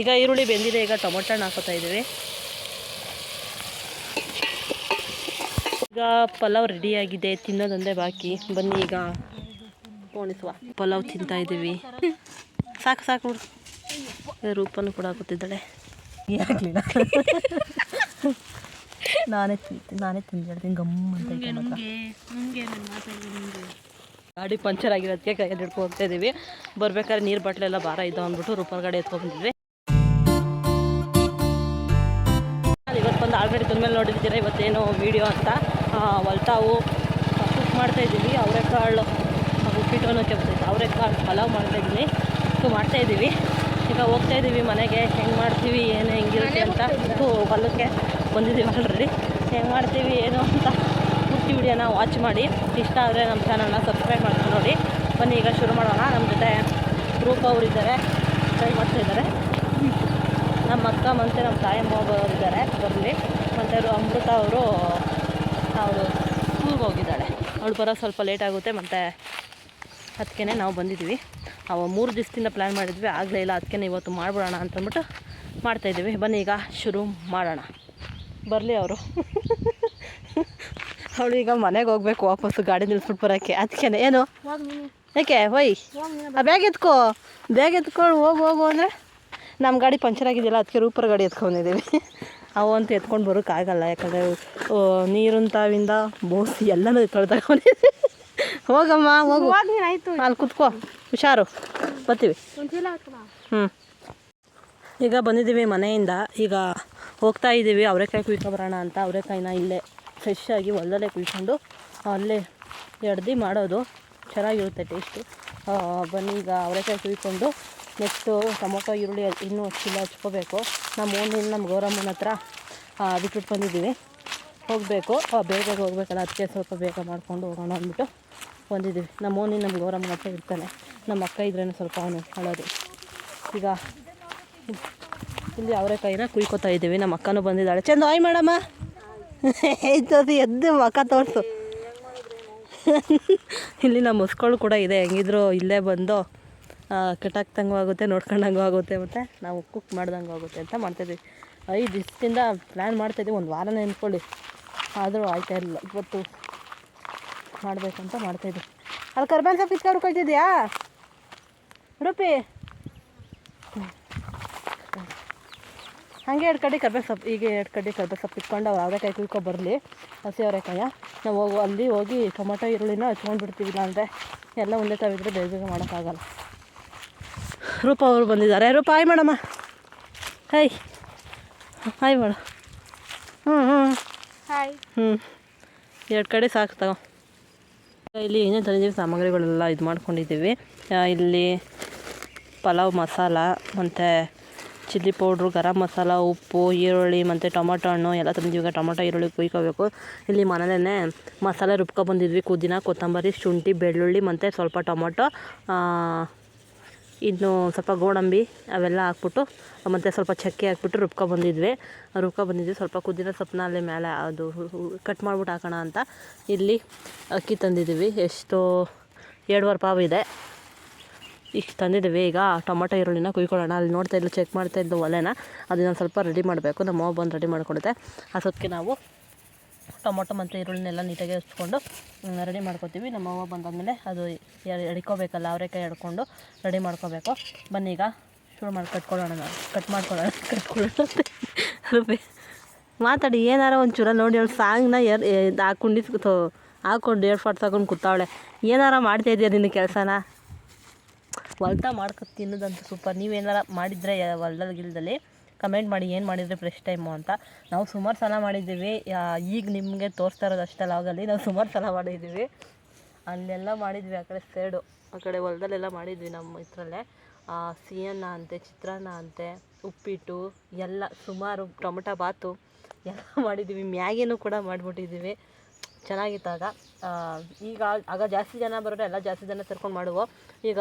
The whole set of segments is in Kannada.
ಈಗ ಈರುಳ್ಳಿ ಬೆಂದಿದೆ ಈಗ ಟೊಮೊಟೊ ಹಣ್ಣು ಹಾಕೋತಾ ಇದ್ದೀವಿ. ಈಗ ಪಲಾವ್ ರೆಡಿಯಾಗಿದೆ ತಿನ್ನೋದೊಂದೇ ಬಾಕಿ. ಬನ್ನಿ ಈಗ ಪೋಣಿಸುವ. ಪಲಾವ್ ತಿಂತಾ ಇದ್ದೀವಿ. ಸಾಕು ಸಾಕು ರೂಪನು ಕೂಡ ಹಾಕುತ್ತಿದ್ದಾಳೆ. ಆಗಲಿಲ್ಲ. ನಾನೇ ತಿಂತೀನಿ ನಾನೇ ತಿಂದಿರ್ತೀನಿ ಗಮ್ ಅಂತ ಗಾಡಿ ಪಂಚರ್ ಆಗಿರೋದಕ್ಕೆ ಕೈಯಲ್ಲಿ ಹಿಡ್ಕೊ ಹೋಗ್ತಾ ಇದ್ದೀವಿ. ಬರ್ಬೇಕಾದ್ರೆ ನೀರು ಬಾಟ್ಲೆಲ್ಲ ಭಾರ ಇದ್ದಾವೆ ಅಂದ್ಬಿಟ್ಟು ರೂಪಾಯಿ ಗಾಡಿ ಎತ್ಕೊಂಡ್ಬಂದಿದ್ವಿ ಮೇಲೆ ನೋಡಿರ್ತೀರ ನೋಡಿದ್ದೀರ ಇವತ್ತೇನು ವೀಡಿಯೋ ಅಂತ. ಹೊಲ್ತಾವು ಕುಕ್ ಮಾಡ್ತಾ ಇದ್ದೀವಿ. ಅವರೆಕಾಳು ಉಪ್ಪಿಟ್ಟು ಬರ್ತೈತೆ ಅವರೆಕಾಳು ಪಲಾವ್ ಮಾಡ್ತಾ ಇದ್ದೀನಿ. ಸೊ ಮಾಡ್ತಾ ಇದ್ದೀವಿ. ಈಗ ಹೋಗ್ತಾ ಇದ್ದೀವಿ ಮನೆಗೆ. ಹೆಂಗೆ ಮಾಡ್ತೀವಿ ಏನು ಹೆಂಗಿರುತ್ತೆ ಅಂತ. ಹೊಲಕ್ಕೆ ಬಂದಿದ್ದೀವಿ ಆಲ್ರೆಡಿ ಹೆಂಗೆ ಮಾಡ್ತೀವಿ ಏನು ಅಂತ ಪೂರ್ತಿ ವಿಡಿಯೋನ ವಾಚ್ ಮಾಡಿ. ಇಷ್ಟ ಆದರೆ ನಮ್ಮ ಚಾನಲ್ನ ಸಬ್ಸ್ಕ್ರೈಬ್ ಮಾಡ್ಕೊಂಡು ನೋಡಿ. ಬನ್ನಿ ಈಗ ಶುರು ಮಾಡೋಣ. ನಮ್ಮ ಜೊತೆ ರೂಪ ಅವರಿದ್ದಾರೆ. ಟ್ರೈ ಮಾಡ್ತಾ ಇದ್ದಾರೆ. ನಮ್ಮ ಅಕ್ಕ ಮತ್ತು ನಮ್ಮ ತಾಯಿ ಒಬ್ಬರು ಇದ್ದಾರೆ. ಬರಲಿ ಮತ್ತು ಅಮೃತ ಅವರು ಅವಳು ಸ್ಕೂಲ್ಗೆ ಹೋಗಿದ್ದಾಳೆ. ಅವಳು ಬರೋ ಸ್ವಲ್ಪ ಲೇಟ್ ಆಗುತ್ತೆ. ಮತ್ತು ಅದಕ್ಕೆ ನಾವು ಬಂದಿದ್ದೀವಿ. ಅವ ಮೂರು ದಿವಸದಿಂದ ಪ್ಲ್ಯಾನ್ ಮಾಡಿದ್ವಿ. ಆಗಲೇ ಇಲ್ಲ ಅದಕ್ಕೆ ಇವತ್ತು ಮಾಡ್ಬಿಡೋಣ ಅಂತಂದ್ಬಿಟ್ಟು ಮಾಡ್ತಾಯಿದ್ದೀವಿ ಬನ್ನಿ ಈಗ ಶುರು ಮಾಡೋಣ. ಬರಲಿ ಅವರು. ಅವಳು ಈಗ ಮನೆಗೆ ಹೋಗ್ಬೇಕು ವಾಪಸ್ಸು ಗಾಡಿ ನಿಲ್ಸ್ಬಿಟ್ಟು ಬರೋಕ್ಕೆ. ಅದಕ್ಕೆ ಏನು? ಯಾಕೆ ಹೊಯ್. ಆ ಬ್ಯಾಗ್ ಎತ್ಕೋ. ಬ್ಯಾಗ್ ಎತ್ಕೊಂಡು ಹೋಗು ಹೋಗು ಅಂದರೆ? ನಮ್ಮ ಗಾಡಿ ಪಂಚರ್ ಆಗಿದೆಯಲ್ಲ ಅದಕ್ಕೆ ರೂಪರ್ ಗಾಡಿ ಎತ್ಕೊಂಡಿದ್ದೀವಿ. ಅವು ಅಂತ ಎತ್ಕೊಂಡು ಬರೋಕ್ಕಾಗಲ್ಲ ಯಾಕಂದರೆ ನೀರಿನ ತಾವಿಂದ ಬೋಸಿ ಎಲ್ಲನೂ ತೊಳೆದಾಕೊಂಡಿದ್ದೀವಿ ಹೋಗಮ್ಮ ಹೋಗು. ಆಯಿತು. ಅಲ್ಲಿ ಕುತ್ಕೋ. ಹುಷಾರು. ಬರ್ತೀವಿ. ಹ್ಞೂ ಈಗ ಬಂದಿದ್ದೀವಿ ಮನೆಯಿಂದ. ಈಗ ಹೋಗ್ತಾ ಇದ್ದೀವಿ ಅವರೆಕಾಯಿ ಕುಯ್ಕೊ ಬರೋಣ ಅಂತ. ಅವರೆಕಾಯಿನ ಇಲ್ಲೇ ಫ್ರೆಶ್ ಆಗಿ ಹೊಲದಲ್ಲೇ ಕುಯ್ಕೊಂಡು ಅಲ್ಲೇ ಎಡ್ದು ಮಾಡೋದು. ಚೆನ್ನಾಗಿರುತ್ತೆ ಟೇಸ್ಟು ಬನ್ನಿ ಈಗ ಅವರೆಕಾಯಿ ಕುಯ್ಕೊಂಡು ನೆಕ್ಸ್ಟು ಟೊಮೊಟೊ, ಈರುಳ್ಳಿ ಇನ್ನೂ ಹಚ್ಚಿಲ್ಲ ಹಚ್ಕೋಬೇಕು. ನಮ್ಮ ಓನಿಂದ ನಮ್ಮ ಗೌರಮ್ಮನ ಹತ್ರ ಬಿಟ್ಬಿಟ್ಟು ಬಂದಿದ್ದೀವಿ. ಹೋಗಬೇಕು. ಬೇಗ ಹೋಗ್ಬೇಕಲ್ಲ, ಅದಕ್ಕೆ ಸ್ವಲ್ಪ ಬೇಗ ಮಾಡ್ಕೊಂಡು ಹೋಗೋಣ ಅಂದ್ಬಿಟ್ಟು ಬಂದಿದ್ದೀವಿ. ನಮ್ಮ ಓಣಿ ನಮ್ಮ ಗೌರಮ್ಮನ ಹತ್ರ ಇರ್ತಾನೆ. ನಮ್ಮ ಅಕ್ಕ ಇದ್ರೇ ಸ್ವಲ್ಪ ಅವನು ಅಳೋದು ಈಗ ಇಲ್ಲಿ ಅವರೆಕಾಯಿನ ಕುಯ್ಕೋತಾ ಇದ್ದೀವಿ. ನಮ್ಮ ಅಕ್ಕನೂ ಬಂದಿದ್ದಾಳೆ. ಚಂದ ಆಯ್ ಮೇಡಮ್ಮ ಎದ್ದು ಎದ್ದು ಮಕ್ಕ ತೋರಿಸು. ಇಲ್ಲಿ ನಮ್ಮ ಮುಸ್ಗಳು ಕೂಡ ಇದೆ. ಹೆಂಗಿದ್ರು ಇಲ್ಲೇ ಬಂದು ಕಟಾಕ್ದಂಗೂ ಆಗುತ್ತೆ, ನೋಡ್ಕೊಂಡಂಗೂ ಆಗುತ್ತೆ, ಮತ್ತು ನಾವು ಕುಕ್ ಮಾಡ್ದಂಗೆ ಆಗುತ್ತೆ ಅಂತ ಮಾಡ್ತಾಯಿದ್ವಿ ಐದು ದಿವಸದಿಂದ ಪ್ಲ್ಯಾನ್ ಮಾಡ್ತಾಯಿದ್ವಿ ಒಂದು ವಾರನೇ ಅಂದ್ಕೊಳ್ಳಿ ಆದರೂ ಆಯ್ತಾ ಇಲ್ಲ, ಇವತ್ತು ಮಾಡಬೇಕಂತ ಮಾಡ್ತಾಯಿದ್ದೀವಿ ಅಲ್ಲಿ ಕರ್ಬೇನ್ ಸೊಪ್ಪು ಕಿತ್ಕೊಂಡು ಕಳ್ತಿದ್ಯಾ ರೂಪಿ. ಹಾಗೆ ಎರಡು ಕಡೆ ಕರ್ಬೇವು ಸೊಪ್ಪು ಈಗ ಎರಡು ಕಡೆ ಕರ್ಬೇವು ಸೊಪ್ಪು ಇಟ್ಕೊಂಡು ಅವ್ರು ಅವರೆಕಾಯಿ ಕುಯ್ಕೊ ಬರಲಿ, ಹಸಿ ನಾವು ಹೋಗು ಅಲ್ಲಿ ಹೋಗಿ ಟೊಮೊಟೊ, ಈರುಳ್ಳಿನ ಹಚ್ಕೊಂಡು ಬಿಡ್ತೀವಿ ಇಲ್ಲಾಂದರೆ ಎಲ್ಲ ಒಂದೇ ತಾವಿದ್ರೆ ಬೇಗ ಬೇಗ ಮಾಡೋಕ್ಕಾಗಲ್ಲ. ರೂಪ ಅವರು ಬಂದಿದ್ದಾರೆ. ರೂಪ ಹಾಯ್ ಮೇಡಮ್ಮ. ಹಾಯ್. ಹಾಯ್ ಮೇಡಮ್ ಹ್ಞೂ ಹ್ಞೂ ಹಾಯ್. ಹ್ಞೂ ಎರಡು ಕಡೆ ಸಾಕು ತಗೋ. ಇಲ್ಲಿ ಏನೇನು ತಂದಿದ್ದೀವಿ ಸಾಮಗ್ರಿಗಳೆಲ್ಲ ಇದು ಮಾಡ್ಕೊಂಡಿದ್ದೀವಿ. ಇಲ್ಲಿ ಪಲಾವ್ ಮಸಾಲ ಮತ್ತು ಚಿಲ್ಲಿ ಪೌಡ್ರು ಗರಂ ಮಸಾಲ ಉಪ್ಪು ಈರುಳ್ಳಿ ಮತ್ತು ಟೊಮೊಟೊ ಹಣ್ಣು ಎಲ್ಲ ತಂದಿದ್ವಿ ಈಗ ಟೊಮೊಟೊ ಈರುಳ್ಳಿ ಕುಯ್ಕೋಬೇಕು. ಇಲ್ಲಿ ಮನೇಲೇ ಮಸಾಲೆ ರುಬ್ಕೊಬಂದಿದ್ವಿ ಕುದಿನ ಕೊತ್ತಂಬರಿ ಶುಂಠಿ ಬೆಳ್ಳುಳ್ಳಿ ಮತ್ತು ಸ್ವಲ್ಪ ಟೊಮೊಟೊ ಇನ್ನು ಸ್ವಲ್ಪ ಗೋಡಂಬಿ ಅವೆಲ್ಲ ಹಾಕ್ಬಿಟ್ಟು, ಮತ್ತು ಸ್ವಲ್ಪ ಚಕ್ಕೆ ಹಾಕ್ಬಿಟ್ಟು ರುಬ್ಕೊಬಂದಿದ್ವಿ ರುಬ್ಕೊಬಂದಿದ್ವಿ ಸ್ವಲ್ಪ ಕುದಿನ ಸೊಪ್ಪನ್ನ ಅಲ್ಲಿ ಮೇಲೆ ಅದು ಕಟ್ ಮಾಡ್ಬಿಟ್ಟು ಹಾಕೋಣ ಅಂತ ಇಲ್ಲಿ ಅಕ್ಕಿ ತಂದಿದ್ದೀವಿ. ಎಷ್ಟು ಎರಡುವರೆ ಪಾವು ಇದೆ. ಇಷ್ಟು ತಂದಿದ್ದೀವಿ. ಈಗ ಟೊಮೊಟೊ, ಈರುಳ್ಳಿನ ಕುಯ್ಕೊಳ್ಳೋಣ. ಅಲ್ಲಿ ನೋಡ್ತಾ ಇದ್ಲು ಚೆಕ್ ಮಾಡ್ತಾ ಇದ್ದು ಒಲೆನ. ಅದನ್ನ ಸ್ವಲ್ಪ ರೆಡಿ ಮಾಡಬೇಕು. ನಮ್ಮ ಬಂದು ರೆಡಿ ಮಾಡಿಕೊಡುತ್ತೆ. ಸೊತ್ತಿಗೆ ನಾವು ಟೊಮೊಟೊ ಮತ್ತು ಈರುಳ್ಳಿನೆಲ್ಲ ನೀಟಾಗಿ ಹಚ್ಕೊಂಡು ರೆಡಿ ಮಾಡ್ಕೊತೀವಿ. ನಮ್ಮ ಅವ್ವ ಬಂದಾದಮೇಲೆ ಅದು ಎಡಿಕೋಬೇಕಲ್ಲ ಎಡ್ಕೋಬೇಕಲ್ಲ ಅವರೆಕಾಯಿ ಎಡ್ಕೊಂಡು ರೆಡಿ ಮಾಡ್ಕೋಬೇಕು. ಬನ್ನಿ ಈಗ, ಶುರು ಮಾಡಿ ಕಟ್ಕೊಳ್ಳೋಣ ಕಟ್ ಮಾಡ್ಕೊಳ್ಳೋಣ, ಕಟ್ಕೊಳ್ಳೋಣ ಮಾತಾಡಿ, ಏನಾರ ಒಂಚೂರ ನೋಡಿ, ಅವಳು ಸಾಂಗ್ನ ಎರ್ ಹಾಕೊಂಡು ಎರಡು ಫಾಟ್ ತಗೊಂಡು ಕೂತಾವಳೆ. ಏನಾರ ಮಾಡ್ತಾ ಇದೆಯಾ ನಿನ್ನ ಕೆಲಸನ? ಹೊಲ್ತಾ ಮಾಡ್ಕೊ, ತಿನ್ನೋದಂತೂ ಸೂಪರ್. ನೀವೇನಾರ ಮಾಡಿದರೆ ಹೊಲ್ದಲ್ಲಿ ಗಿಲ್ದಲ್ಲಿ ಕಮೆಂಟ್ ಮಾಡಿ ಏನು ಮಾಡಿದರೆ ಫ್ರೆಶ್ ಟೈಮು ಅಂತ. ನಾವು ಸುಮಾರು ಸಲ ಮಾಡಿದ್ದೀವಿ. ಈಗ ನಿಮಗೆ ತೋರಿಸ್ತಾ ಇರೋದು ಅಷ್ಟೇ ಲಾಗಲ್ಲಿ ನಾವು ಸುಮಾರು ಸಲ ಮಾಡಿದ್ದೀವಿ. ಅಲ್ಲೆಲ್ಲ ಮಾಡಿದ್ವಿ ಆ ಕಡೆ ಸೈಡು ಆ ಕಡೆ ಹೊಲದಲ್ಲೆಲ್ಲ ಮಾಡಿದ್ವಿ ನಮ್ಮ ಇದರಲ್ಲೇ. ಸಿಹಿಯನ್ನ ಅಂತೆ, ಚಿತ್ರಾನ್ನ ಅಂತೆ, ಉಪ್ಪಿಟ್ಟು, ಎಲ್ಲ ಸುಮಾರು ಟೊಮೊಟೊ ಬಾತು ಎಲ್ಲ ಮಾಡಿದ್ದೀವಿ. ಮ್ಯಾಗಿನೂ ಕೂಡ ಮಾಡಿಬಿಟ್ಟಿದ್ದೀವಿ. ಚೆನ್ನಾಗಿತ್ತಾಗ ಈಗ ಆಗ ಜಾಸ್ತಿ ಜನ ಬರೋರು, ಎಲ್ಲ ಜಾಸ್ತಿ ಜನ ಸೇರ್ಕೊಂಡು ಮಾಡುವ. ಈಗ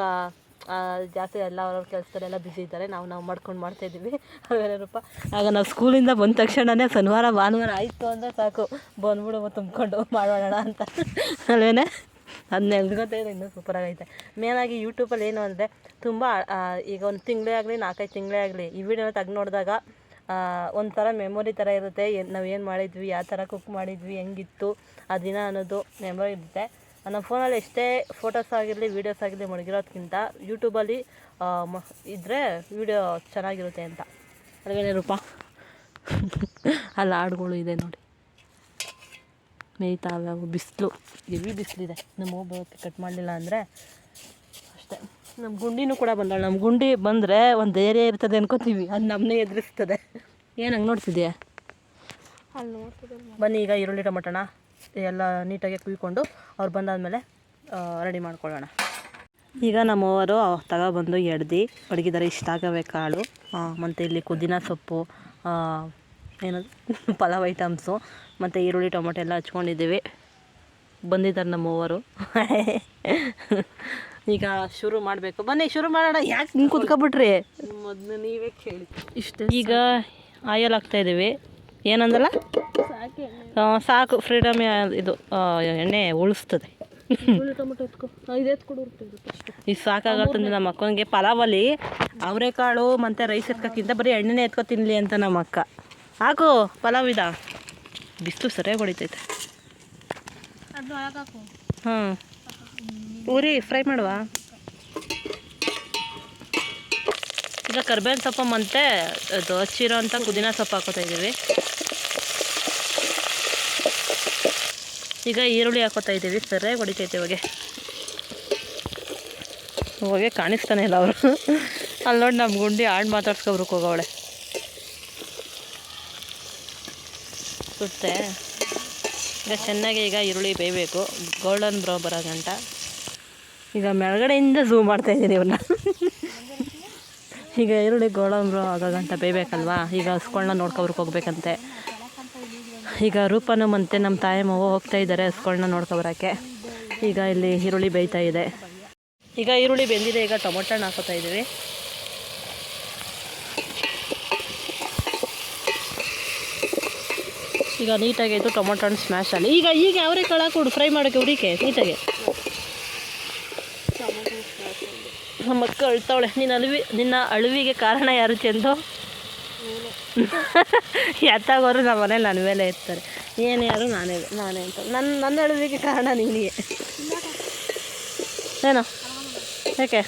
ಜಾಸ್ತಿ ಎಲ್ಲ ಅವ್ರವ್ರ ಕೆಲಸದಲ್ಲೆಲ್ಲ ಬ್ಯುಸಿ ಇದ್ದಾರೆ. ನಾವು ನಾವು ಮಾಡ್ಕೊಂಡು ಮಾಡ್ತಾಯಿದ್ದೀವಿ ಅವೇನಪ್ಪ ಆಗ ನಾವು ಸ್ಕೂಲಿಂದ ಬಂದ ತಕ್ಷಣವೇ ಶನಿವಾರ, ಭಾನುವಾರ ಆಯಿತು ಅಂದರೆ ಸಾಕು. ಬಂದ್ಬಿಡು ತುಂಬಿಕೊಂಡು ಮಾಡೋಣ ಅಂತ. ಅಲ್ವೇನೆ? ಅದು ನೆನ್ಸ್ಕೊತಾ ಇದೆ ಇನ್ನೂ ಸೂಪರಾಗೈತೆ ಮೇನಾಗಿ ಯೂಟ್ಯೂಬಲ್ಲಿ ಏನು ಅಂದರೆ ತುಂಬ ಈಗ ಒಂದು ತಿಂಗಳೇ ಆಗಲಿ, ನಾಲ್ಕೈದು ತಿಂಗಳೇ ಆಗಲಿ, ಈ ವಿಡಿಯೋನ ತೆಗ್ದು ನೋಡಿದಾಗ ಒಂಥರ ಮೆಮೊರಿ ಥರ ಇರುತ್ತೆ. ನಾವು ಏನು ಮಾಡಿದ್ವಿ, ಯಾವ ಥರ ಕುಕ್ ಮಾಡಿದ್ವಿ, ಹೆಂಗಿತ್ತು, ಆ ದಿನ ಅನ್ನೋದು ಮೆಮೊರಿ ಇರುತ್ತೆ. ನಮ್ಮ ಫೋನಲ್ಲಿ ಎಷ್ಟೇ ಫೋಟೋಸ್ ಆಗಿರಲಿ ವೀಡಿಯೋಸ್ ಆಗಿರಲಿ ಮಡಗಿರೋದಕ್ಕಿಂತ ಯೂಟ್ಯೂಬಲ್ಲಿ ಮ ಇದ್ದರೆ ವೀಡಿಯೋ ಚೆನ್ನಾಗಿರುತ್ತೆ ಅಂತ. ಅಲ್ವೇನೆ ರೂಪ. ಅಲ್ಲಿ ಹಾಡುಗಳು ಇದೆ ನೋಡಿ. ಮೇಯ್ತಾವೆ ಅವು ಬಿಸಿಲು. ಎವಿ ಬಿಸಿಲಿದೆ. ನಮ್ಮ ಹೋಗ್ಬೇಕು ಕಟ್ ಮಾಡಲಿಲ್ಲ ಅಂದರೆ ಅಷ್ಟೇ. ನಮ್ಮ ಗುಂಡಿನೂ ಕೂಡ ಬಂದಾಳೆ. ನಮ್ಮ ಗುಂಡಿ ಬಂದರೆ ಒಂದು ಧೈರ್ಯ ಇರ್ತದೆ ಅನ್ಕೋತೀವಿ. ಅದು ನಮ್ಮನ್ನೇ ಎದುರಿಸ್ತದೆ. ಏನು ಹಂಗೆ ನೋಡ್ತಿದ್ಯಾ? ಅಲ್ಲಿ ನೋಡ್ತಿದ್ದೆ. ಬನ್ನಿ ಈಗ ಈರುಳ್ಳಿ ಟೊಮಟೊನ. ಎಲ್ಲ ನೀಟಾಗಿ ಕುಯ್ಕೊಂಡು ಅವ್ರು ಬಂದಾದಮೇಲೆ ರೆಡಿ ಮಾಡ್ಕೊಳ್ಳೋಣ. ಈಗ ನಮ್ಮವರು ತಗೊಬಂದು ಎಡ್ದು ಅಡುಗಿದಾರೆ ಇಷ್ಟ ಆಗವೆ ಕಾಳು ಮತ್ತು ಇಲ್ಲಿ ಪುದೀನ ಸೊಪ್ಪು ಏನು ಏನದು ಪಲಾವ್ ಐಟಮ್ಸು ಮತ್ತು ಈರುಳ್ಳಿ ಟೊಮೊಟೊ ಎಲ್ಲ ಹಚ್ಕೊಂಡಿದ್ದೀವಿ. ಬಂದಿದ್ದಾರೆ ನಮ್ಮವರು. ಈಗ ಶುರು ಮಾಡಬೇಕು. ಬನ್ನಿ ಶುರು ಮಾಡೋಣ. ಯಾಕೆ ಹಿಂಗೆ ಕುತ್ಕೊಬಿಟ್ರಿ? ಮೊದಲು ನೀವೇ ಕೇಳಿ. ಇಷ್ಟು. ಈಗ ಆಯಲ್ ಹಾಕ್ತಾ ಇದ್ದೀವಿ. ಏನಂದಲ್ಲ? ಸಾಕೆ ಸಾಕು ಫ್ರೀಡಮ್ ಇದು ಎಣ್ಣೆ ಉಳಿಸ್ತದೆ. ಇದು ಸಾಕಾಗತ್ತಂದ್ರೆ ನಮ್ಮ ಅಕ್ಕನಿಗೆ. ಪಲಾವಲ್ಲಿ ಅವರೆಕಾಳು ಮತ್ತು ರೈಸ್ ಎತ್ಕೋಕ್ಕಿಂತ ಬರೀ ಎಣ್ಣೆನೇ ಎತ್ಕೊ ತಿನ್ನಲಿ ಅಂತ ನಮ್ಮ ಅಕ್ಕ. ಹಾಕು ಪಲಾವ್ ಇದ? ಬಿಸಿಲು ಸರಿಯಾಗಿ ಹೊಡಿತೈತೆ. ಹಾಂ ಊರಿ ಫ್ರೈ ಮಾಡುವ? ಈಗ ಕರ್ಬೇವಿನ ಸೊಪ್ಪು ಮತ್ತೆ ಅದು ಹಚ್ಚಿರೋ ಅಂಥ ಪುದೀನ ಸೊಪ್ಪು ಹಾಕೋತಾ ಇದ್ದೀವಿ ಈಗ ಈರುಳ್ಳಿ ಹಾಕೋತಾ ಇದ್ದೀವಿ. ಸರಿಯಾಗಿ ಹೊಡಿತೈತೆ ಇವಾಗೆ. ಇವಾಗೆ ಕಾಣಿಸ್ತಾನೆ ಇಲ್ಲ ಅವರು. ಅಲ್ಲಿ ನೋಡಿ ನಮ್ಮ ಗುಂಡಿ ಹಾಡು ಮಾತಾಡ್ಸ್ಕೊಬ್ರಕ್ಕೆ ಹೋಗವಳೆ. ಸುತ್ತೆ. ಈಗ ಚೆನ್ನಾಗಿ ಈಗ ಈರುಳ್ಳಿ ಬೇಯಬೇಕು. ಗೋಲ್ಡನ್ ಬ್ರೋ ಬರೋ ಗಂಟ ಈಗ ಮೆಳಗಡೆಯಿಂದ ಮಾಡ್ತಾ ಇದ್ದೀನಿ ಇವನ್ನ ಈಗ ಈರುಳ್ಳಿ ಗೋಲ್ಡನ್ ಬ್ರೋ ಆಗೋ ಗಂಟ ಬೇಯಬೇಕಲ್ವಾ? ಈಗ ಹಸ್ಗಳನ್ನ ನೋಡ್ಕೊಬ್ರಕ್ಕೆ ಹೋಗ್ಬೇಕಂತೆ. ಈಗ ರೂಪನು ಮತ್ತು ನಮ್ಮ ತಾಯಿ ಮಗು ಹೋಗ್ತಾ ಇದ್ದಾರೆ ಹಸ್ಗಳನ್ನ ನೋಡ್ಕೊಬರೋಕ್ಕೆ. ಈಗ ಇಲ್ಲಿ ಈರುಳ್ಳಿ ಬೇಯ್ತಾ ಇದೆ. ಈಗ ಈರುಳ್ಳಿ ಬೆಂದಿದೆ, ಈಗ ಟೊಮೊಟೊ ಹಣ್ಣು ಹಾಕೋತಾ ಇದ್ದೀವಿ. ಈಗ ನೀಟಾಗಿ ಇದು ಟೊಮೊಟೊ ಹಣ್ಣು ಸ್ಮ್ಯಾಶ್ ಅಲ್ಲಿ ಈಗ ಈಗ ಅವರೇ ಕಾಳು ಕೊಡು ಫ್ರೈ ಮಾಡೋಕ್ಕೆ ಉರಿಕೆ ನೀಟಾಗಿ. ನಮ್ಮ ಅಕ್ಕ ಅಳ್ತಾವಳೆ, ನಿನ್ನ ಅಳುವಿ ನಿನ್ನ ಅಳುವಿಗೆ ಕಾರಣ ಯಾರು ಚೆಂದು? ಎತ್ತಾಗೋರು ನಮ್ಮ ಮನೇಲಿ ನನ್ನ ಮೇಲೆ ಇರ್ತಾರೆ ಏನು ಯಾರು ನಾನೇ ನಾನೇ ಅಂತ. ನನ್ನ ನನ್ನ ಹೇಳೋದಕ್ಕೆ ಕಾರಣ ನೀನಿಗೆ. ಏನೋ? ಯಾಕೆ?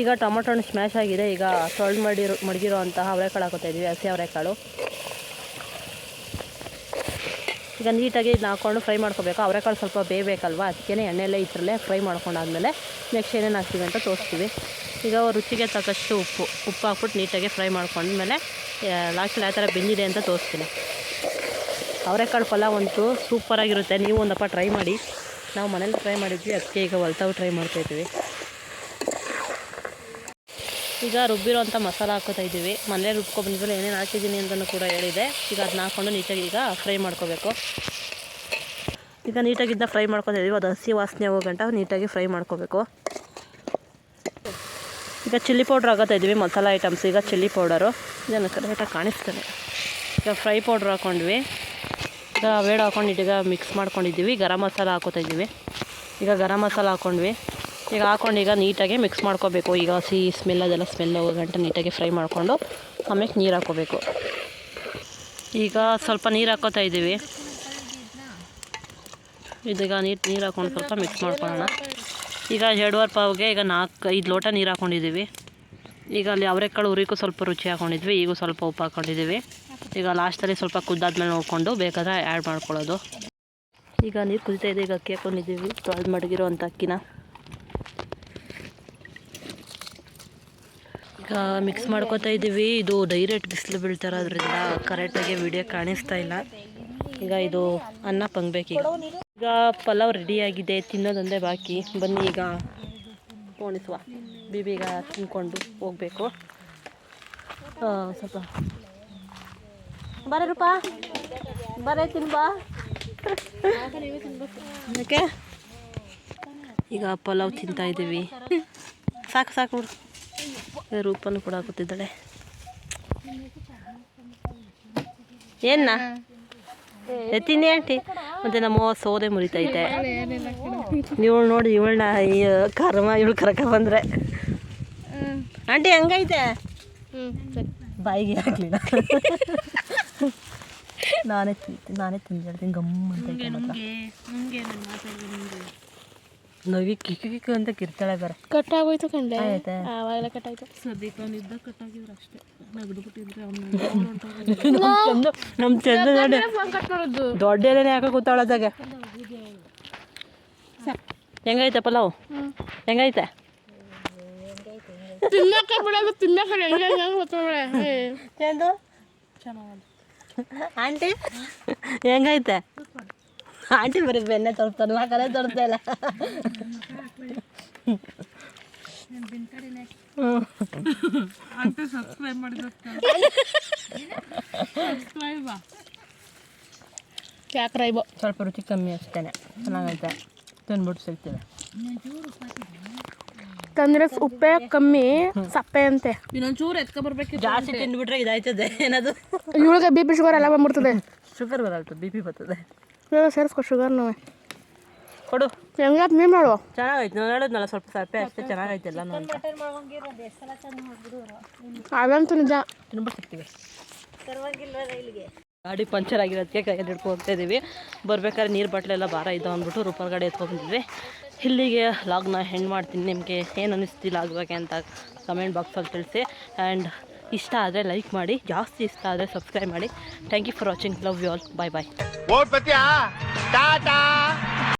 ಈಗ ಟೊಮೊಟೊ ಹಣ್ಣು ಸ್ಮ್ಯಾಶ್ ಆಗಿದೆ. ಈಗ ತೊಳೆದು ಮಡಿರೋ ಮಡಗಿರೋ ಅಂತಹ ಅವರೆಕಾಳು ಹಾಕೋತಾ ಇದ್ದೀವಿ ಹಸಿ ಅವರೆಕಾಳು. ಈಗ ನೀಟಾಗಿ ಇದನ್ನ ಹಾಕ್ಕೊಂಡು ಫ್ರೈ ಮಾಡ್ಕೋಬೇಕು. ಅವರೆಕಾಳು ಸ್ವಲ್ಪ ಬೇಯಬೇಕಲ್ವ ಅದಕ್ಕೆ ಎಣ್ಣೆಲ್ಲೇ ಇದರಲ್ಲೇ ಫ್ರೈ ಮಾಡ್ಕೊಂಡಾದ್ಮೇಲೆ ನೆಕ್ಸ್ಟ್ ಏನೇನು ಹಾಕ್ತೀವಿ ಅಂತ ತೋರಿಸ್ತೀವಿ. ಈಗ ರುಚಿಗೆ ತಕ್ಕಷ್ಟು ಉಪ್ಪು ಉಪ್ಪು ಹಾಕ್ಬಿಟ್ಟು ನೀಟಾಗಿ ಫ್ರೈ ಮಾಡ್ಕೊಂಡ್ಮೇಲೆ ಲಾಸ್ಟಲ್ಲಿ ಯಾವ ಥರ ಬೆಂದಿದೆ ಅಂತ ತೋರಿಸ್ತೀನಿ. ಅವರೆಕಾಳು ಪಲಾವ್ ಅಂತೂ ಸೂಪರಾಗಿರುತ್ತೆ ನೀವು ಒಂದಪ್ಪ ಟ್ರೈ ಮಾಡಿ. ನಾವು ಮನೇಲಿ ಟ್ರೈ ಮಾಡಿದ್ವಿ, ಅದಕ್ಕೆ ಈಗ ಹೊಲ್ತಾವು ಟ್ರೈ ಮಾಡ್ತಾಯಿದ್ವಿ ಈಗ ರುಬ್ಬಿರೋಂಥ ಮಸಾಲ ಹಾಕೋತಾ ಇದ್ದೀವಿ. ಮನೇಲಿ ರುಬ್ಕೊಬಂದ್ಮೇಲೆ ಏನೇನು ಹಾಕಿದ್ದೀನಿ ಅಂತಲೂ ಕೂಡ ಹೇಳಿದೆ. ಈಗ ಅದನ್ನ ಹಾಕ್ಕೊಂಡು ನೀಟಾಗಿ ಈಗ ಫ್ರೈ ಮಾಡ್ಕೋಬೇಕು. ಈಗ ನೀಟಾಗಿದ್ದ ಫ್ರೈ ಮಾಡ್ಕೊತಾ ಇದ್ದೀವಿ ಅದು ಹಸಿ ವಾಸನೆ ಹೋಗೋ ಗಂಟ ನೀಟಾಗಿ ಫ್ರೈ ಮಾಡ್ಕೋಬೇಕು. ಈಗ ಚಿಲ್ಲಿ ಪೌಡ್ರ್ ಹಾಕೋತಾ ಇದ್ವಿ ಮಸಾಲ ಐಟಮ್ಸ್ ಈಗ ಚಿಲ್ಲಿ ಪೌಡರು. ಇದನ್ನು ಕರೆಕ್ಟಾಗಿ ಕಾಣಿಸ್ತದೆ. ಈಗ ಫ್ರೈ ಪೌಡ್ರ್ ಹಾಕ್ಕೊಂಡ್ವಿ ಈಗ ಬೇಡ ಹಾಕ್ಕೊಂಡು ಈಗ ಮಿಕ್ಸ್ ಮಾಡ್ಕೊಂಡಿದ್ದೀವಿ. ಗರಂ ಮಸಾಲ ಹಾಕೋತಾ ಇದ್ದೀವಿ. ಈಗ ಗರಂ ಮಸಾಲ ಹಾಕ್ಕೊಂಡ್ವಿ ಈಗ ಹಾಕೊಂಡು ಈಗ ನೀಟಾಗಿ ಮಿಕ್ಸ್ ಮಾಡ್ಕೋಬೇಕು. ಈಗ ಹಸಿ ಸ್ಮೆಲ್ ಅದೆಲ್ಲ ಸ್ಮೆಲ್ ಹೋಗೋ ಗಂಟ ನೀಟಾಗಿ ಫ್ರೈ ಮಾಡಿಕೊಂಡು ಆಮೇಲೆ ನೀರು ಹಾಕೋಬೇಕು. ಈಗ ಸ್ವಲ್ಪ ನೀರು ಹಾಕೋತಾ ಇದ್ದೀವಿ. ಇದೀಗ ನೀರು ನೀರು ಹಾಕೊಂಡು ಸ್ವಲ್ಪ ಮಿಕ್ಸ್ ಮಾಡ್ಕೊಳ್ಳೋಣ. ಈಗ ಎರಡುವರೆ ಪಾವ್ಗೆ ಈಗ ನಾಲ್ಕು, ಐದು ಲೋಟ ನೀರು ಹಾಕ್ಕೊಂಡಿದ್ದೀವಿ ಈಗ ಅಲ್ಲಿ ಅವರೆಕಾಳು ಉರಿಗೂ ಸ್ವಲ್ಪ ರುಚಿ ಹಾಕ್ಕೊಂಡಿದ್ವಿ ಈಗೂ ಸ್ವಲ್ಪ ಉಪ್ಪು ಹಾಕ್ಕೊಂಡಿದ್ದೀವಿ ಈಗ ಲಾಸ್ಟಲ್ಲಿ ಸ್ವಲ್ಪ ಕುದ್ದಾದ್ಮೇಲೆ ನೋಡಿಕೊಂಡು ಬೇಕಾದ್ರೆ ಆ್ಯಡ್ ಮಾಡ್ಕೊಳ್ಳೋದು. ಈಗ ನೀರು ಕುದಿತಾ ಇದೆ, ಈಗ ಅಕ್ಕಿ ಹಾಕ್ಕೊಂಡಿದ್ದೀವಿ ತೊಳೆದು ಮಡಗಿರೋ ಅಕ್ಕಿನ. ಈಗ ಮಿಕ್ಸ್ ಮಾಡ್ಕೊತಾ ಇದ್ದೀವಿ ಇದು ಡೈರೆಕ್ಟ್ ಬಿಸಿಲು ಬೀಳ್ತಾರೋದ್ರಿಂದ ಕರೆಕ್ಟಾಗಿ ವಿಡಿಯೋ ಕಾಣಿಸ್ತಾ ಇಲ್ಲ. ಈಗ ಇದು ಅನ್ನ ಪಂಗ್ಬೇಕೀಗ. ಈಗ ಪಲಾವ್ ರೆಡಿಯಾಗಿದೆ ತಿನ್ನೋದೊಂದೇ ಬಾಕಿ. ಬನ್ನಿ ಈಗ ಪೋಣಿಸುವ. ಬಿಬಿಗ ತಿನ್ಕೊಂಡು ಹೋಗಬೇಕು. ಸ್ವಲ್ಪ. ಬರ ರೂಪ. ಬರೇ ತಿನ್ಬಾ. ಯಾಕೆ? ಈಗ ಪಲಾವ್ ತಿಂತಾ ಇದ್ದೀವಿ. ಸಾಕು ಸಾಕು ಈಗ ರೂಪನು ಕೂಡ ಹಾಕುತ್ತಿದ್ದಾಳೆ. ಏನ ಎತ್ತೀನಿ ಆಂಟಿ. ಮತ್ತು ನಮ್ಮ ಸೋದೆ ಮುರಿತೈತೆ. ಇವಳು ನೋಡಿ ಇವಳನ್ನ ಈ ಕರ್ಮ, ಇವಳು ಕರಕ ಬಂದ್ರೆ. ಆಂಟಿ, ಹೆಂಗೈತೆ? ಬಾಯಿಗೆ ಹಾಕ್ಲಿಲ್ಲ. ನಾನೇ ತಿಂತೀನಿ ನಾನೇ ತಿಂದಿರ್ತೀನಿ ಗಮ್ ಅಂತ. ನವಿ ಕಿಕ್ಕು ಕಿಕ್ಕು ಅಂತ ಕಿರ್ತಾಳೆ ಕಟ್ ಕಟ್ಟಾಗೋಯ್ತು ಕಂಡೆ ಆಯ್ತಾ? ಆವಾಗಲೇ ಕಟ್ಟಾಯ್ತು. ನಮ್ಮ ಚಂದ ನಮ್ಮ ಚಂದ ನೋಡಿ ಫೋನ್ ಕಟ್ ಮಾಡೋದು. ದೊಡ್ಡ ಎಲೆನೇ ಯಾಕೆ ಕೂತಾಳದಾಗ ಹೆಂಗೈತೆ ಪಲಾವ್ ಹೆಂಗೈತೆ ತಿನ್ನಕ್ಕೆ ಬಿಡೋದು ತಿನ್ನಕ್ಕೆ ಹೆಂಗೆ ಹೆಂಗೆ ಗೊತ್ತಾಳೆ ಎಂದು ಆಂಟಿ? ಹೆಂಗೈತೆ ಆಂಟಿ ಬರೀ ಬೆನ್ನೆ ತೋರಿಸ್ತಾರೆ ನಾ ಕರೆ ತೋರಿಸ್ತಾ ಇಲ್ಲ. ಯಾಕ್ರ ಇಬೋ ಸ್ವಲ್ಪ ರುಚಿ ಕಮ್ಮಿ ಅಷ್ಟೇನೆ ಚೆನ್ನಾಗೈತೆ. ತಿನ್ಬಿಟ್ಟು ಸಿಗ್ತೀವಿ. ತಂದ್ರೆ ಉಪ್ಪೆ ಕಮ್ಮಿ ಸಪ್ಪೆ ಅಂತೆ. ಇನ್ನೊಂಚೂರು ಎತ್ಕೊ ಬರ್ಬೇಕು ಜಾಸ್ತಿ ತಿಂದ್ಬಿಟ್ರೆ ಇದಾಯ್ತದೆ ಏನದು? ಇವಳಿಗೆ ಬಿ ಪಿ ಶುಗರ್ ಎಲ್ಲ ಬಂದ್ಬಿಡ್ತದೆ. ಶುಗರ್ ಬರಲ್ತು ಬಿ ಪಿ ಬರ್ತದೆ. ಇವಾಗ ಸೇರಿಸ್ಕೊ ಶುಗರ್ನು ಕೊಡು. ಹೆಂಗೆ ನೀನು ಮಾಡುವ ಚೆನ್ನಾಗೈತೆ ನಾನು ಹೇಳಿದ್ನಲ್ಲ ಸ್ವಲ್ಪ ಸರ್ಪೆ ಅಷ್ಟೇ ಚೆನ್ನಾಗೈತೆ ಎಲ್ಲ ನೋಡಿ. ಅದಂತೂ ನಿಜ. ತುಂಬ ಸಿಗ್ತೀವಿ ಗಾಡಿ ಪಂಚರ್ ಆಗಿರೋದಕ್ಕೆ ಕೈಯಲ್ಲಿ ಹಿಡ್ಕೊ ಹೋಗ್ತಾ ಇದ್ದೀವಿ ಬರ್ಬೇಕಾದ್ರೆ ನೀರು ಬಾಟ್ಲೆಲ್ಲ ಭಾರ ಇದ್ದಾವೆ ಅಂದ್ಬಿಟ್ಟು ರೂಪಾಯಿ ಗಾಡಿ ಎತ್ಕೊಂಡ್ಬಂದಿದ್ವಿ ಇಲ್ಲಿಗೆ ಲಾಗ್ನ ಹೆಂಗೆ ಮಾಡ್ತೀನಿ. ನಿಮಗೆ ಏನು ಅನ್ನಿಸ್ತಿಲ್ಲ ಲಾಗ್ ಬಗ್ಗೆ ಅಂತ ಕಮೆಂಟ್ ಬಾಕ್ಸಲ್ಲಿ ತಿಳಿಸಿ. ಆ್ಯಂಡ್ ಇಷ್ಟ ಆದರೆ ಲೈಕ್ ಮಾಡಿ, ಜಾಸ್ತಿ ಇಷ್ಟ ಆದರೆ ಸಬ್ಸ್ಕ್ರೈಬ್ ಮಾಡಿ. Thank you for watching love you all bye bye